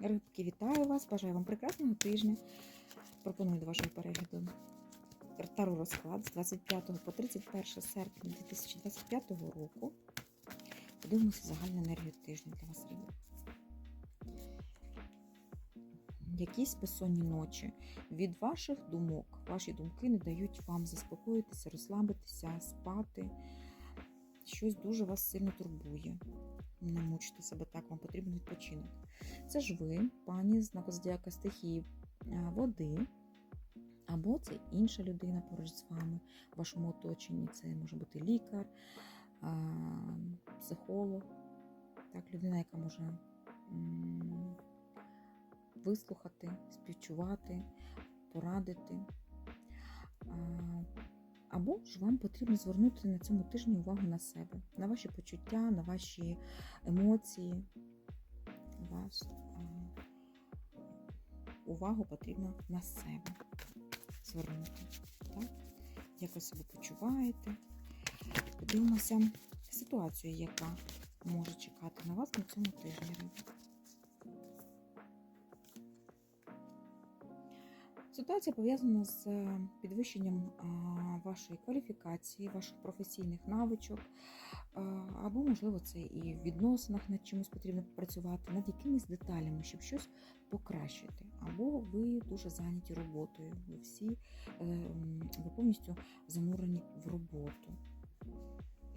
Рибки, вітаю вас! Бажаю вам прекрасного тижня. Пропоную до вашого перегляду Таро розклад з 25 по 31 серпня 2025 року. Подивимося загальну енергію тижня для вас, риби. Якісь безсонні ночі від ваших думок. Ваші думки не дають вам заспокоїтися, розслабитися, спати. Щось дуже вас сильно турбує. Не мучте себе так, вам потрібен відпочинок. Це ж ви, пані знаку зодіака стихії е, води, або це інша людина поруч з вами, в вашому оточенні. Це може бути лікар, е, психолог, так, людина, яка може вислухати, співчувати, порадити. Або ж вам потрібно звернути на цьому тижні увагу на себе, на ваші почуття, на ваші емоції. Вас увагу потрібно на себе звернути. Так? Як ви себе почуваєте? Подивимося ситуацію, яка може чекати на вас на цьому тижні. Ситуація пов'язана з е, підвищенням вашої кваліфікації, ваших професійних навичок, або, можливо, це і в відносинах над чимось потрібно попрацювати, над якимись деталями, щоб щось покращити. Або ви дуже зайняті роботою, ви всі е, ви повністю занурені в роботу.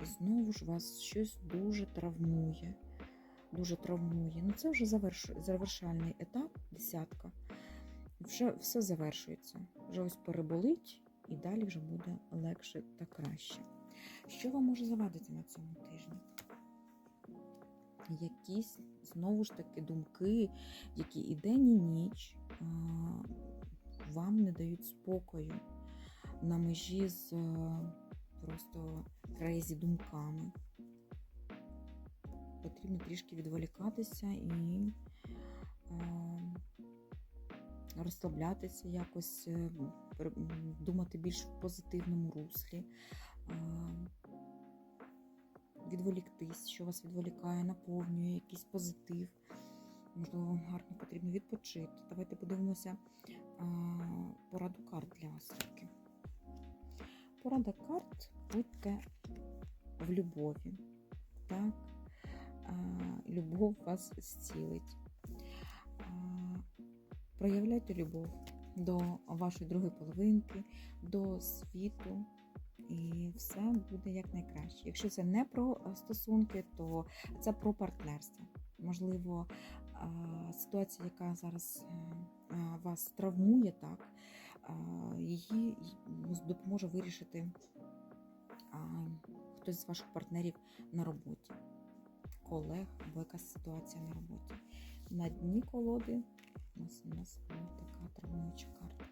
І знову ж вас щось дуже травмує. Дуже травмує. Ну, це вже завершальний етап, десятка вже все завершується. Вже ось переболить, і далі вже буде легше та краще. Що вам може завадити на цьому тижні? Якісь знову ж таки думки, які і день, і ніч вам не дають спокою на межі з просто крейзі думками. Потрібно трішки відволікатися і. а, розслаблятися якось, е, м, думати більш в позитивному руслі, е, відволіктись, що вас відволікає, наповнює якийсь позитив. Можливо, вам гарно потрібно відпочити. Давайте подивимося е, пораду карт для вас. Порада карт будьте в любові. Так? Любов вас зцілить. Проявляйте любов до вашої другої половинки, до світу, і все буде якнайкраще. Якщо це не про е, стосунки, то це про партнерство. Можливо, е, ситуація, яка зараз е, вас травмує, так, її допоможе вирішити хтось з ваших партнерів на роботі, колег або якась ситуація на роботі. На дні колоди у нас, у нас була така травмуюча карта.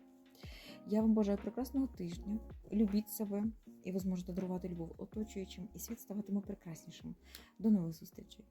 Я вам бажаю прекрасного тижня. Любіть себе, і ви зможете дарувати любов оточуючим, і світ ставатиме прекраснішим. До нових зустрічей!